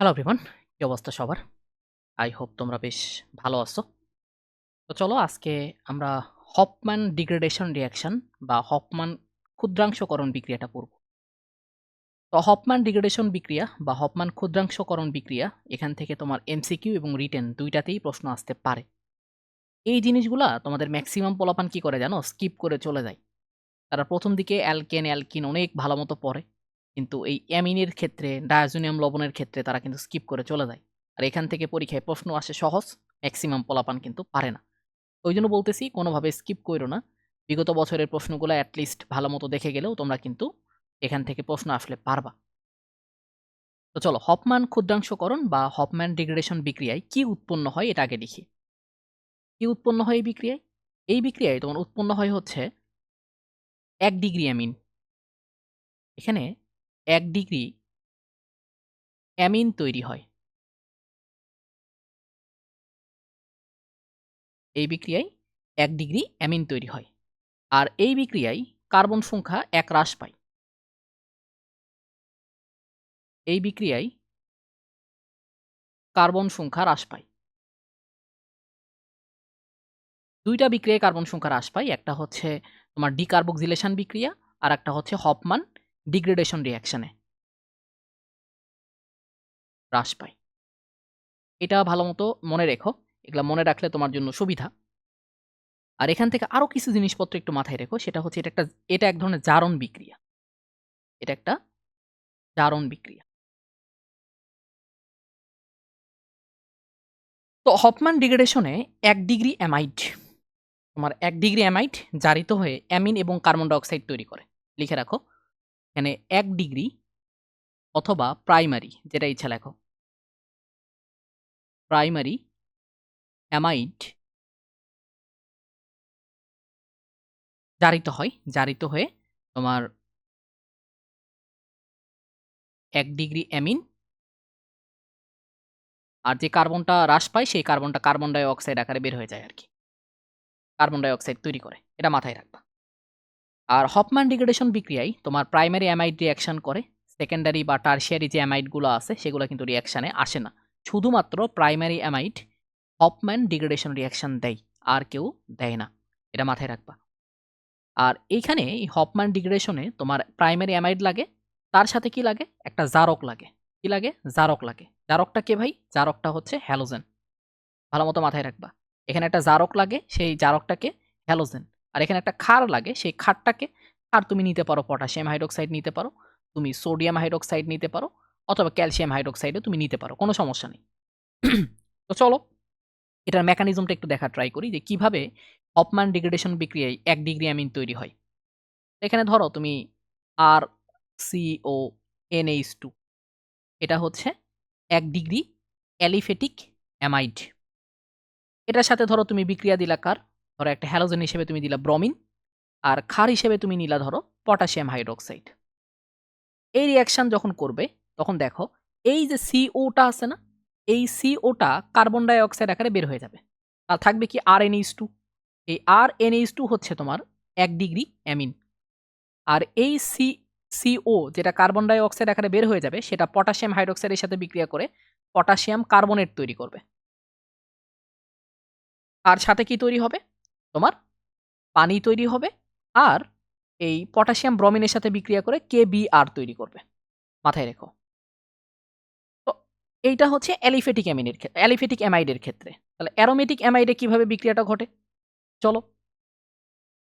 Hello everyone কি অবস্থা সবার? আই হোপ তোমরা বেশ ভালো আছো। তো চলো আজকে আমরা হপম্যান ডিগ্রেডেশন রিয়াকশন বা হপম্যান ক্ষুদ্রাংশকরণ বিক্রিয়াটা পড়ব। তো হপম্যান ডিগ্রেডেশন বিক্রিয়া বা হপম্যান ক্ষুদ্রাংশকরণ বিক্রিয়া এখান থেকে তোমার এমসিকিউ এবং রিটেন দুইটাতেই প্রশ্ন আসতে পারে। এই জিনিসগুলা তোমাদের ম্যাক্সিমাম পোলাপান কি করে জানো? স্কিপ করে চলে যায়। তারা প্রথম দিকে অ্যালকেন, অ্যালকিন অনেক ভালো মতো পড়ে। কিন্তু এই অ্যামিনের ক্ষেত্রে ডায়াজোনিয়াম লবণের ক্ষেত্রে তারা কিন্তু স্কিপ করে চলে যায়। আর এখান থেকে পরীক্ষায় প্রশ্ন আসে সহজ ম্যাক্সিমাম পোলাপান কিন্তু পারে না। ওই জন্য বলতেছি, কোনোভাবে স্কিপ করো না। বিগত বছরের প্রশ্নগুলো অ্যাটলিস্ট ভালো মতো দেখে গেলেও তোমরা কিন্তু এখান থেকে প্রশ্ন আসলে পারবা। তো চলো হপম্যান ক্ষুদ্রাংশকরণ বা হপম্যান ডিগ্রেডেশন বিক্রিয়ায় কি উৎপন্ন হয় এটা আগে লিখি কি উৎপন্ন হয় এই বিক্রিয়ায়? এই বিক্রিয়ায় তোমার উৎপন্ন হয় হচ্ছে এক ডিগ্রি অ্যামিন। এখানে এক ডিগ্রি অ্যামিন তৈরি হয়। এই বিক্রিয়ায় এক ডিগ্রি অ্যামিন তৈরি হয় আর এই বিক্রিয়ায় কার্বন সংখ্যা এক হ্রাস পায়। এই বিক্রিয়ায় কার্বন সংখ্যা হ্রাস পায়। দুইটা বিক্রিয়ায় কার্বন সংখ্যা হ্রাস পায়, একটা হচ্ছে তোমার ডিকার্বক্সিলেশন বিক্রিয়া আর একটা হচ্ছে হপমান। ডিগ্রেডেশন রিয়াকশনে হ্রাস পায়। এটা ভালো মতো মনে রেখো, এগুলা মনে রাখলে তোমার জন্য সুবিধা। আর এখান থেকে আরও কিছু জিনিসপত্র একটু মাথায় রেখো, সেটা হচ্ছে এটা একটা, এটা এক ধরনের জারণ বিক্রিয়া। এটা একটা জারণ বিক্রিয়া। তো হপম্যান ডিগ্রেডেশনে এক ডিগ্রি অ্যামাইড, তোমার এক ডিগ্রি অ্যামাইড জারিত হয়ে অ্যামিন এবং কার্বন ডাইঅক্সাইড তৈরি করে। লিখে রাখো এখানে এক ডিগ্রি অথবা প্রাইমারি, যেটা ইচ্ছা লেখো। প্রাইমারি অ্যামাইড জারিত হয়, জারিত হয়ে তোমার এক ডিগ্রি অ্যামিন আর যে কার্বনটা হ্রাস পায়, সেই কার্বনটা কার্বন ডাই অক্সাইড আকারে বের হয়ে যায় আর কি কার্বন ডাই অক্সাইড তৈরি করে, এটা মাথায় রাখবা। আর হপম্যান ডিগ্রেডেশন বিক্রিয়ায় তোমার প্রাইমারি অ্যামাইড রিয়াকশন করে, সেকেন্ডারি বা টার্সিয়ারি যে অ্যামাইডগুলো আছে, সেগুলো কিন্তু রিয়াকশানে আসে না। শুধুমাত্র primary amide Hofmann degradation reaction দেয়, আর কেউ দেয় না। এটা মাথায় রাখবা। আর এইখানে এই হপম্যান ডিগ্রেডেশনে তোমার প্রাইমারি অ্যামাইড লাগে, তার সাথে কি লাগে? একটা জারক লাগে। কি লাগে? জারক লাগে। জারকটা কে ভাই? জারকটা হচ্ছে হ্যালোজেন ভালো মতো মাথায় রাখবা। এখানে একটা জারক লাগে, সেই জারকটাকে হ্যালোজেন আর এখানে একটা ক্ষার লাগে, সেই ক্ষারটাকে ক্ষার তুমি নিতে পারো পটাশিয়াম হাইড্রোক্সাইড নিতে পারো, তুমি সোডিয়াম হাইড্রোক্সাইড নিতে পারো, অথবা ক্যালসিয়াম হাইড্রোক্সাইডও তুমি নিতে পারো, কোনো সমস্যা নেই। তো চলো, এটার মেকানিজমটা একটু দেখা ট্রাই করি যে কীভাবে হপম্যান ডিগ্রেডেশন বিক্রিয়ায় এক ডিগ্রি অ্যামিন তৈরি হয়। এখানে ধরো তুমি আর সিও এনএইচ টু এটা হচ্ছে এক ডিগ্রি অ্যালিফেটিক অ্যামাইড এটার সাথে ধরো তুমি বিক্রিয়া দিলা কার? ধরো একটা হ্যালোজেন হিসেবে তুমি দিলা ব্রমিন আর ক্ষার হিসেবে তুমি নিলা ধরো পটাশিয়াম হাইড্রোক্সাইড এই রিয়াকশন যখন করবে, তখন দেখো এই যে সিওটা আছে না, এই সিওটা কার্বন ডাই অক্সাইড আকারে বের হয়ে যাবে। আর থাকবে কি আর এনএইচ টু এই আর এনএইচ টু হচ্ছে তোমার এক ডিগ্রি অ্যামিন। আর এই সি সিও যেটা কার্বন ডাই অক্সাইড আকারে বের হয়ে যাবে, সেটা পটাশিয়াম হাইড্রোক্সাইডের সাথে বিক্রিয়া করে পটাশিয়াম কার্বনেট তৈরি করবে। আর সাথে কি তৈরি হবে? তোমার পানি তৈরি হবে আর এই পটাশিয়াম ব্রমিনের সাথে বিক্রিয়া করে কে আর তৈরি করবে। মাথায় রেখো। তো এইটা হচ্ছে অ্যালিফেটিক অ্যামিনের অ্যালিফেটিক অ্যামাইডের ক্ষেত্রে। তাহলে অ্যারোমেটিক অ্যামাইডে কীভাবে বিক্রিয়াটা ঘটে? চলো।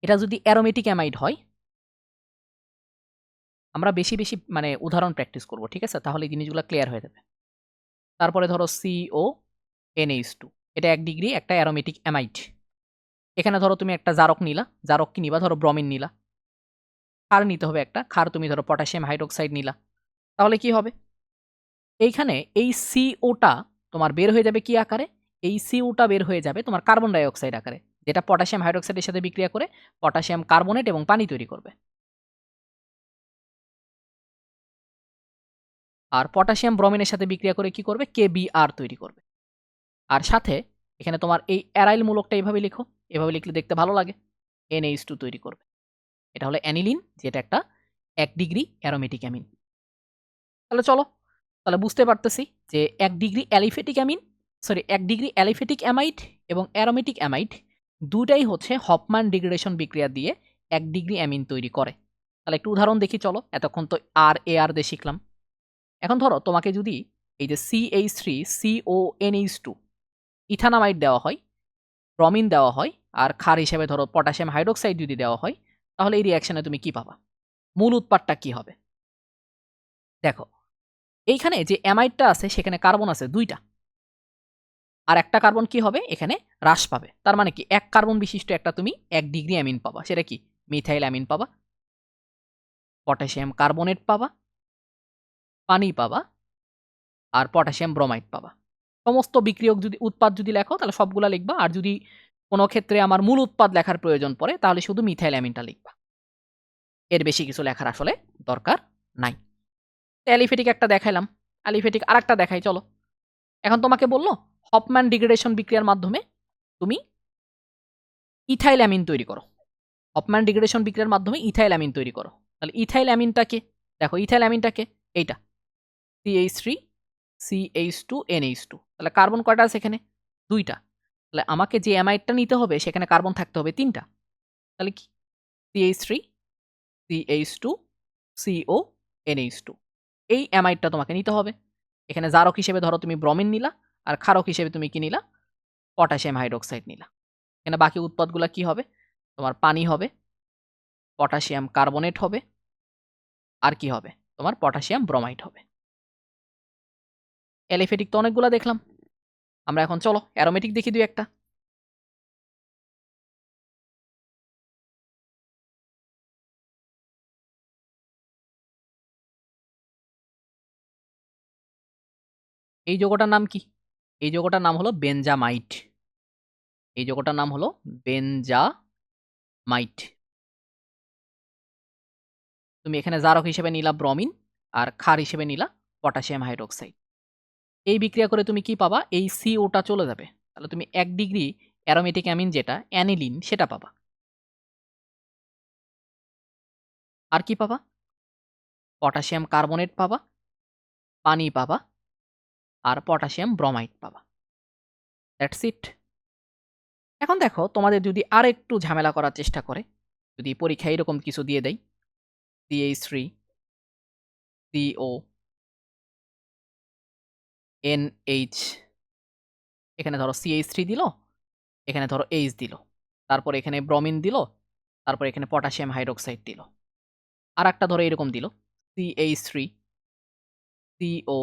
এটা যদি অ্যারোমেটিক অ্যামাইড হয়, আমরা বেশি বেশি মানে উদাহরণ প্র্যাকটিস করব, ঠিক আছে? তাহলে এই জিনিসগুলো ক্লিয়ার হয়ে যাবে। তারপরে ধরো সিও এনএইচ টু এটা এক ডিগ্রি একটা অ্যারোমেটিক অ্যামাইড। এখানে ধরো তুমি একটা জারক নিলা, জারক কি নিবা? ধরো ব্রমিন নিলা। ক্ষার নিতে হবে একটা ক্ষার, তুমি ধরো পটাশিয়াম হাইড্রোক্সাইড নিলা। তাহলে কি হবে? এইখানে এই সিওটা তোমার বের হয়ে যাবে কি আকারে? এই সিওটা বের হয়ে যাবে তোমার কার্বন ডাইঅক্সাইড আকারে, যেটা পটাশিয়াম হাইড্রোক্সাইডের সাথে বিক্রিয়া করে পটাশিয়াম কার্বনেট এবং পানি তৈরি করবে। আর পটাশিয়াম ব্রমিনের সাথে বিক্রিয়া করে কি করবে? কে আর তৈরি করবে। আর সাথে এখানে তোমার এই অ্যারাইল মূলকটা এইভাবে লিখো। এভাবে লিখলে দেখতে ভালো লাগে। এনএইচ টু তৈরি করবে। এটা হলো অ্যানিলিন, যেটা একটা এক ডিগ্রি অ্যারোমেটিক অ্যামিন। তাহলে চলো, তাহলে বুঝতে পারতেছি যে এক ডিগ্রি অ্যালিফেটিক অ্যামিন, সরি, এক ডিগ্রি অ্যালিফেটিক অ্যামাইড এবং অ্যারোমেটিক অ্যামাইড দুটাই হচ্ছে হপম্যান ডিগ্রেডেশন বিক্রিয়া দিয়ে এক ডিগ্রি অ্যামিন তৈরি করে। তাহলে একটু উদাহরণ দেখি চলো, এতক্ষণ তো আর এ আর দিয়ে শিখলাম। এখন ধরো তোমাকে যদি এই যে C H three CO NH two ethanamide দেওয়া হয়, ব্রমিন দেওয়া হয় আর ক্ষার হিসেবে ধরো পটাশিয়াম হাইড্রোক্সাইড যদি দেওয়া হয়, তাহলে এই রিয়াকশনে তুমি কি পাবা? মূল উৎপাদটা কি হবে? দেখো, এইখানে যে অ্যামাইডটা আছে, সেখানে কার্বন আছে দুইটা। আর একটা কার্বন কি হবে? এখানে হ্রাস পাবে। তার মানে কি? এক কার্বন বিশিষ্ট একটা তুমি এক ডিগ্রি অ্যামিন পাবা। সেটা কি? মিথাইল অ্যামিন পাবা। পটাশিয়াম কার্বনেট পাবা। পানি পাবা। আর পটাশিয়াম ব্রোমাইড পাবা। সমস্ত বিক্রিয়ক যদি উৎপাদ যদি লেখো, তাহলে সবগুলা লিখবা। আর যদি কোনো ক্ষেত্রে আমার মূল উৎপাদ লেখার প্রয়োজন পড়ে, তাহলে শুধু মিথাইল অ্যামিনটা লিখবা। এর বেশি কিছু লেখার আসলে দরকার নাই। অ্যালিফেটিক একটা দেখাইলাম। অ্যালিফেটিক আর একটা দেখাই, চলো। এখন তোমাকে বলল, হপম্যান ডিগ্রেডেশন বিক্রিয়ার মাধ্যমে তুমি ইথাইল অ্যামিন তৈরি করো। হপম্যান ডিগ্রেডেশন বিক্রিয়ার মাধ্যমে ইথাইল অ্যামিন তৈরি করো। তাহলে ইথাইল অ্যামিনটাকে দেখো ইথাইল অ্যামিনটাকে এইটা। CH three CH two NH two তাহলে কার্বন কয়টা আছে এখানে? দুইটা। তাহলে আমাকে যে অ্যামাইডটা নিতে হবে, সেখানে কার্বন থাকতে হবে তিনটা। তাহলে কি? CH three CH two CO NH two এই অ্যামাইডটা তোমাকে নিতে হবে। এখানে জারক হিসেবে ধরো তুমি ব্রমিন নিলা, আর ক্ষারক হিসেবে তুমি কি নিলা? পটাশিয়াম হাইড্রোক্সাইড নিলা। এখানে বাকি উৎপাদগুলো কি হবে? তোমার পানি হবে পটাশিয়াম কার্বনেট হবে, আর কি হবে? তোমার পটাশিয়াম ব্রোমাইড হবে। এলিফেটিক তো অনেকগুলো দেখলাম। আমরা এখন চলো অ্যারোমেটিক দেখি দুই একটা। এই যোগটার নাম কি? এই যোগটার নাম হলো বেনজামাইট এই যোগটার নাম হলো বেনজামাইট তুমি এখানে জারক হিসেবে নিলা ব্রমিন, আর ক্ষার হিসেবে নিলা পটাশিয়াম হাইড্রোক্সাইড। এই বিক্রিয়া করে তুমি কি পাবা? এই সিওটা চলে যাবে। তাহলে তুমি এক ডিগ্রি অ্যারোমেটিক অ্যামিন যেটা অ্যানিলিন সেটা পাবা। আর কি পাবা? পটাশিয়াম কার্বনেট পাবা, পানি পাবা, আর পটাশিয়াম ব্রোমাইড পাবা। দ্যাটস ইট এখন দেখো, তোমাদের যদি আর একটু ঝামেলা করার চেষ্টা করে, যদি পরীক্ষায় এরকম কিছু দিয়ে দেয় CH three CO N H এখানে ধরো সিএইচ থ্রি দিল, এখানে ধরো এইচ দিল, তারপর এখানে ব্রমিন দিল, তারপর এখানে পটাশিয়াম হাইড্রোক্সাইড দিল। আর একটা ধরো এরকম দিল সিএইচ থ্রি সিও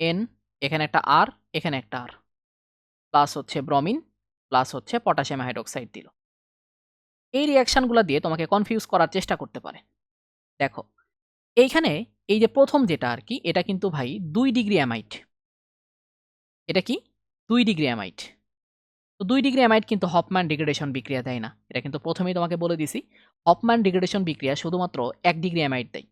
এন, এখানে একটা আর, এখানে একটা আর। প্লাস হচ্ছে ব্রমিন, প্লাস হচ্ছে পটাশিয়াম হাইড্রোক্সাইড দিল। এই রিয়াকশানগুলো দিয়ে তোমাকে কনফিউজ করার চেষ্টা করতে পারে। দেখো এইখানে এই যে প্রথম যেটা আর কি এটা কিন্তু ভাই দুই ডিগ্রি অ্যামাইট এটা কি? দুই ডিগ্রি অ্যামাইট তো দুই ডিগ্রি অ্যামাইট কিন্তু হপম্যান ডিগ্রেডেশন বিক্রিয়া দেয় না। এটা কিন্তু প্রথমেই তোমাকে বলে দিছি। হপম্যান ডিগ্রেডেশন বিক্রিয়া শুধুমাত্র এক ডিগ্রি অ্যামাইট দেয়।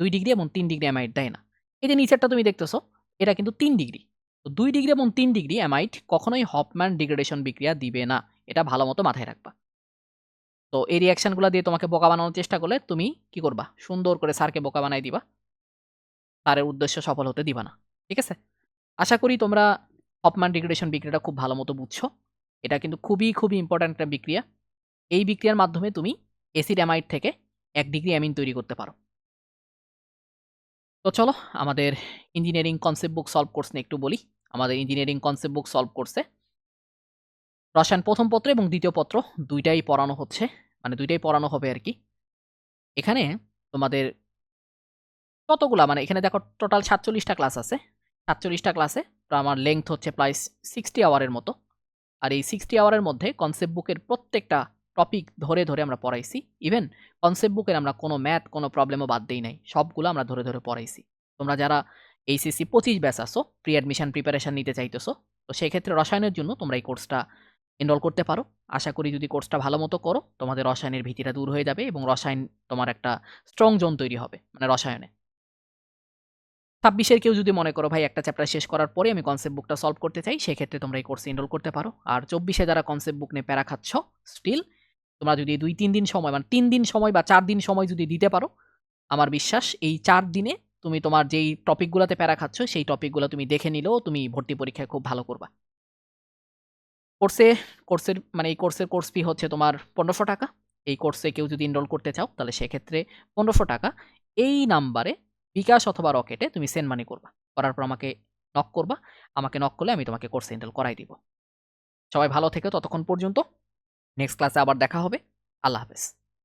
দুই ডিগ্রি এবং তিন ডিগ্রি অ্যামাইট দেয় না। এই যে নিচেরটা তুমি দেখতেছো, এটা কিন্তু তিন ডিগ্রি। তো দুই ডিগ্রি এবং তিন ডিগ্রি অ্যামাইট কখনোই হপম্যান ডিগ্রেডেশন বিক্রিয়া দিবে না। এটা ভালো মতো মাথায় রাখবা। তো এই রিয়াকশনগুলো দিয়ে তোমাকে বোকা বানানোর চেষ্টা করলে তুমি কি করবা? সুন্দর করে স্যারকে বোকা বানাই দিবা। স্যারের উদ্দেশ্য সফল হতে দিবা না। ঠিক আছে? আশা করি তোমরা হপম্যান ডিগ্রেডেশন বিক্রিয়াটা খুব ভালো মতো বুঝছ। এটা কিন্তু খুবই খুবই ইম্পর্ট্যান্ট একটা বিক্রিয়া। এই বিক্রিয়ার মাধ্যমে তুমি এসিড অ্যামাইড থেকে এক ডিগ্রি অ্যামিন তৈরি করতে পারো। তো চলো, আমাদের engineering concept book solve course নিয়ে একটু বলি। আমাদের ইঞ্জিনিয়ারিং কনসেপ্ট বুক সলভ কোর্সে রসায়ন প্রথম পত্র এবং দ্বিতীয় পত্র দুইটাই পড়ানো হচ্ছে মানে দুইটাই পড়ানো হবে আর কি। এখানে তোমাদের কতগুলা মানে এখানে দেখো টোটাল সাতচল্লিশটা ক্লাস আছে। সাতচল্লিশটা ক্লাসে আমার লেংথ হচ্ছে প্রায় সিক্সটি আওয়ারের মতো। আর এই সিক্সটি আওয়ারের মধ্যে কনসেপ্ট বুকের প্রত্যেকটা টপিক ধরে ধরে আমরা পড়াইছি। ইভেন কনসেপ্ট বুকের আমরা কোনো ম্যাথ কোনো প্রবলেমও বাদ দিই নাই। সবগুলো আমরা ধরে ধরে পড়াইছি। তোমরা যারা এইচএসসি পঁচিশ ব্যাচ আসো প্রি অ্যাডমিশন প্রিপারেশন নিতে চাইতেছো, তো সেক্ষেত্রে রসায়নের জন্য তোমরা এই কোর্সটা এনরোল করতে পারো। আশা করি যদি কোর্সটা ভালো মতো করো, তোমাদের রসায়নের ভীতিটা দূর হয়ে যাবে এবং রসায়ন তোমার একটা স্ট্রং জোন তৈরি হবে মানে রসায়নে। ছাব্বিশের কেউ যদি মনে করো, ভাই, একটা চ্যাপ্টার শেষ করার পরে আমি কনসেপ্ট বুকটা সলভ করতে চাই, সেক্ষেত্রে তোমরা এই কোর্সে এনরোল করতে পারো। আর চব্বিশে যারা কনসেপ্ট বুক নিয়ে প্যারা খাচ্ছ স্টিল তোমরা যদি দুই, তিন দিন সময় মানে তিন দিন সময় বা চার দিন সময় যদি দিতে পারো, আমার বিশ্বাস এই চার দিনে তুমি তোমার যেই টপিকগুলোতে প্যারা খাচ্ছ, সেই টপিকগুলো তুমি দেখে নিলেও তুমি ভর্তি পরীক্ষায় খুব ভালো করবা। কোর্সে, কোর্সের মানে এই কোর্সের কোর্স ফি হচ্ছে তোমার পনেরোশো টাকা। এই কোর্সে কেউ যদি এনরোল করতে চাও, তাহলে সেক্ষেত্রে পনেরোশো টাকা। এই নাম্বারে বিকাশ অথবা রকেটে তুমি সেন্ড মানি করবা। করার পর আমাকে নক করবা। আমাকে নক করলে আমি তোমাকে কোর্স এনরোল করাই দিব। সবাই ভালো থেকে ততক্ষণ পর্যন্ত। নেক্সট ক্লাসে আবার দেখা হবে। আল্লাহ হাফেজ।